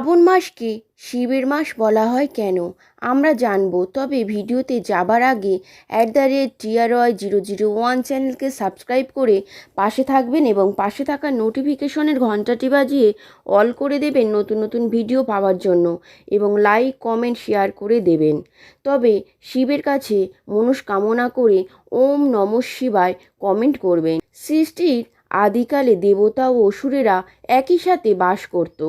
শ্রাবণ মাসকে শিবের মাস বলা হয় কেন? আমরা জানব। তবে ভিডিওতে যাবার আগে at the rate TRY zero zero one চ্যানেলকে সাবস্ক্রাইব করে পাশে থাকবেন এবং পাশে থাকা নোটিফিকেশনের ঘন্টাটি বাজিয়ে অল করে দেবেন নতুন নতুন ভিডিও পাওয়ার জন্য এবং লাইক কমেন্ট শেয়ার করে দেবেন। তবে শিবের কাছে মনস্কামনা করে ওম নম শিবায় কমেন্ট করবেন। সৃষ্টির আদিকালে দেবতা ও অসুরেরা একই সাথে বাস করত।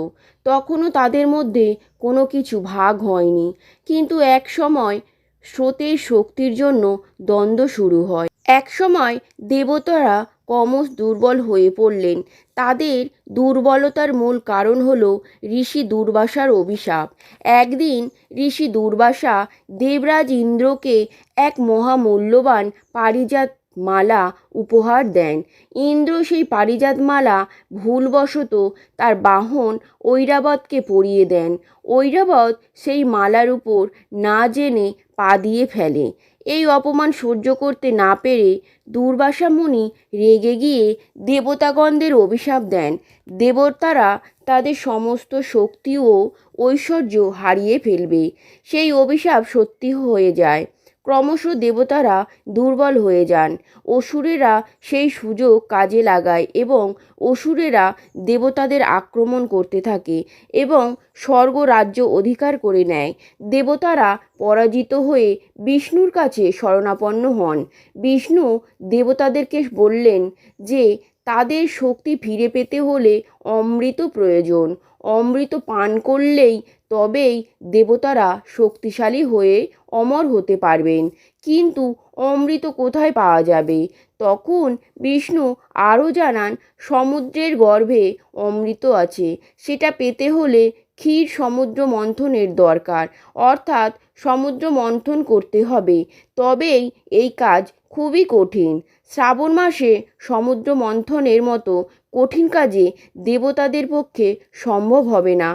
তখনও তাদের মধ্যে কোনো কিছু ভাগ হয়নি। কিন্তু এক সময় স্রোতের শক্তির জন্য দ্বন্দ্ব শুরু হয়। এক সময় দেবতারা ক্রমশ দুর্বল হয়ে পড়লেন। তাদের দুর্বলতার মূল কারণ হল ঋষি দুর্বাসার অভিশাপ। একদিন ঋষি দুর্বাসা দেবরাজ ইন্দ্রকে এক মহামূল্যবান পারিজাত মালা উপহার দেন। ইন্দ্র সেই পারিজাত মালা ভুলবশত তার বাহন ঐরাবতকে পরিয়ে দেন। ঐরাবত সেই মালার উপর না জেনে পা দিয়ে ফেলে। এই অপমান সহ্য করতে না পেরে দুর্বাসা মুনি রেগে গিয়ে দেবতাগণদের অভিশাপ দেন। দেবতারা তাদের সমস্ত শক্তি ও ঐশ্বর্য হারিয়ে ফেলবে। সেই অভিশাপ সত্যি হয়ে যায়। ক্রমশ দেবতারা দুর্বল হয়ে যান। অসুরেরা সেই সুযোগ কাজে লাগায় এবং অসুরেরা দেবতাদের আক্রমণ করতে থাকে এবং স্বর্গ রাজ্য অধিকার করে নেয়। দেবতারা পরাজিত হয়ে বিষ্ণুর কাছে শরণাপন্ন হন। বিষ্ণু দেবতাদেরকে বললেন যে, তাদের শক্তি ফিরে পেতে হলে অমৃত প্রয়োজন। অমৃত পান করলেই তবেই দেবতারা শক্তিশালী হয়ে অমর হতে পারবেন। কিন্তু অমৃত কোথায় পাওয়া যাবে? তখন বিষ্ণু আরও জানান, সমুদ্রের গর্ভে অমৃত আছে। সেটা পেতে হলে ক্ষীর সমুদ্র মন্থনের দরকার। অর্থাৎ সমুদ্র মন্থন করতে হবে। তবেই এই কাজ খুবই কঠিন। শ্রাবণ মাসে সমুদ্র মন্থনের মতো কঠিন কাজে দেবতাদের পক্ষে সম্ভব হবে না।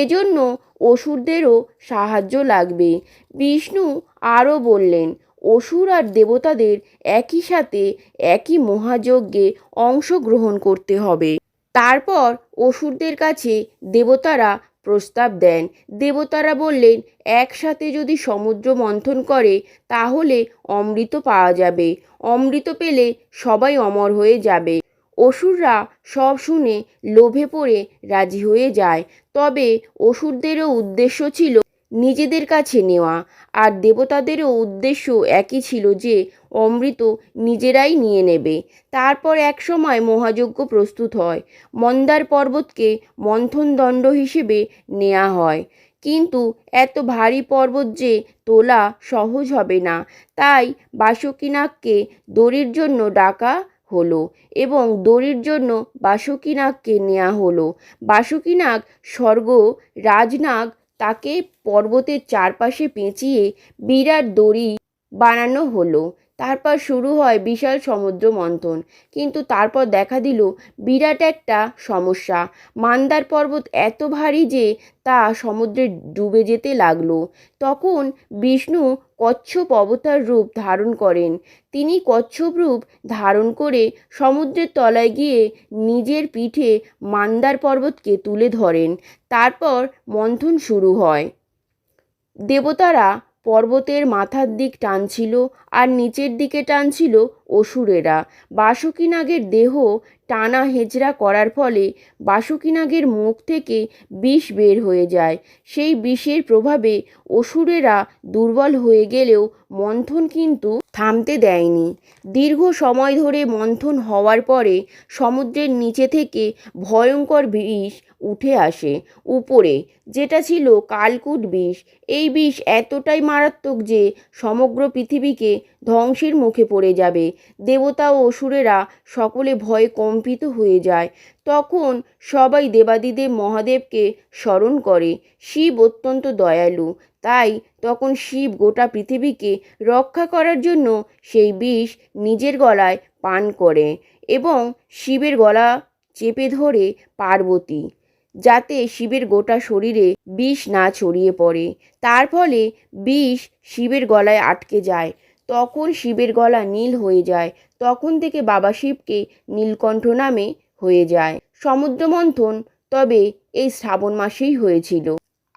এজন্য অসুরদেরও সাহায্য লাগবে। বিষ্ণু আরও বললেন, অসুর আর দেবতাদের একই সাথে একই মহাযজ্ঞে অংশগ্রহণ করতে হবে। তারপর অসুরদের কাছে দেবতারা প্রস্তাব দেন। দেবতারা বললেন, একসাথে যদি সমুদ্র মন্থন করে, তাহলে অমৃত পাওয়া যাবে। অমৃত পেলে সবাই অমর হয়ে যাবে। অসুররা সব শুনে লোভে পড়ে রাজি হয়ে যায়। তবে অসুরদেরও উদ্দেশ্য ছিল নিজেদের কাছে নেওয়া। আর দেবতাদেরও উদ্দেশ্য একই ছিল যে, অমৃত নিজেরাই নিয়ে নেবে। তারপর এক সময় মহাযজ্ঞ প্রস্তুত হয়। মন্দার পর্বতকে মন্থন দণ্ড হিসেবে নেওয়া হয়। কিন্তু এত ভারী পর্বত যে, তোলা সহজ হবে না। তাই বাসুকিনাগকে দড়ির জন্য ডাকা হলো এবং দড়ির জন্য বাসুকিনাগকে নেওয়া হলো। বাসুকিনাগ স্বর্গ, রাজনাগ তাকে পর্বতের চারপাশে পেঁচিয়ে বিরাট দড়ি বানানো হলো। তারপর শুরু হয় বিশাল সমুদ্র মন্থন। কিন্তু তারপর দেখা দিল বিরাট একটা সমস্যা। মান্দার পর্বত এত ভারী যে তা সমুদ্রে ডুবে যেতে লাগল। তখন বিষ্ণু কচ্ছপ অবতার রূপ ধারণ করেন। তিনি কচ্ছপ রূপ ধারণ করে সমুদ্রের তলায় গিয়ে নিজের পিঠে মান্দার পর্বতকে তুলে ধরেন। তারপর মন্থন শুরু হয়। দেবতারা পর্বতের মাথার দিক টানছিল আর নিচের দিকে টানছিল অসুরেরা। বাসুকিনাগের দেহ টানা হেঁচড়া করার ফলে বাসুকিনাগের মুখ থেকে বিষ বের হয়ে যায়। সেই বিষের প্রভাবে অসুরেরা দুর্বল হয়ে গেলেও মন্থন কিন্তু থামতে দেয়নি। দীর্ঘ সময় ধরে মন্থন হওয়ার পরে সমুদ্রের নিচে থেকে ভয়ঙ্কর বিষ উঠে আসে উপরে, যেটা ছিল কালকুট বিষ। এই বিষ এতটাই মারাত্মক যে সমগ্র পৃথিবীকে ধ্বংসের মুখে পড়ে যাবে। দেবতা ও অসুরেরা সকলে ভয়ে কম্পিত হয়ে যায়। তখন সবাই দেবাদিদেব মহাদেবকে স্মরণ করে, শিব অত্যন্ত দয়ালু। তাই তখন শিব গোটা পৃথিবীকে রক্ষা করার জন্য সেই বিষ নিজের গলায় পান করে এবং শিবের গলা চেপে ধরে পার্বতী, যাতে শিবের গোটা শরীরে বিষ না ছড়িয়ে পড়ে। তার ফলে বিষ শিবের গলায় আটকে যায়, তখন শিবের গলা নীল হয়ে যায়। তখন থেকে বাবা শিবকে নীলকণ্ঠ নামে হয়ে যায়। সমুদ্র মন্থন তবে এই শ্রাবণ মাসেই হয়েছিল।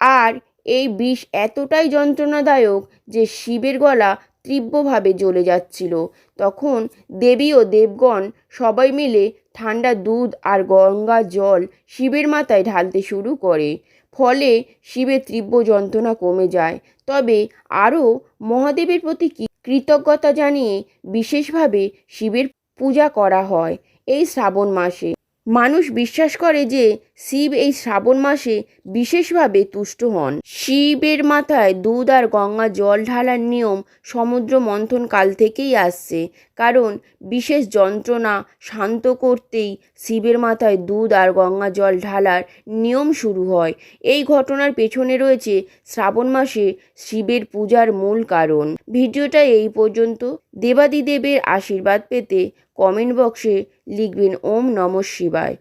আর এই বিষ এতটাই যন্ত্রণাদায়ক যে শিবের গলা তীব্রভাবে জ্বলে যাচ্ছিল। তখন দেবী ও দেবগণ সবাই মিলে ঠান্ডা দুধ আর গঙ্গা জল শিবের মাথায় ঢালতে শুরু করে। ফলে শিবের তীব্র যন্ত্রণা কমে যায়। তবে আরও মহাদেবের প্রতি কৃতজ্ঞতা জানিয়ে বিশেষভাবে শিবের পূজা করা হয় এই শ্রাবণ মাসে। মানুষ বিশ্বাস করে যে শিব এই শ্রাবণ মাসে বিশেষভাবে তুষ্ট হন। শিবের মাথায় দুধ আর গঙ্গা জল ঢালার নিয়ম সমুদ্র মন্থন কাল থেকেই আসছে। কারণ বিশেষ যন্ত্রণা শান্ত করতেই শিবের মাথায় দুধ আর গঙ্গা জল ঢালার নিয়ম শুরু হয়। এই ঘটনার পেছনে রয়েছে শ্রাবণ মাসে শিবের পূজার মূল কারণ। ভিডিওটা এই পর্যন্ত। দেবাদিদেবের আশীর্বাদ পেতে কমেন্ট বক্সে লিখবেন ওম নম শিবায়।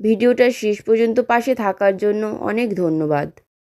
ভিডিওটা শেষ পর্যন্ত পাশে থাকার জন্য অনেক ধন্যবাদ।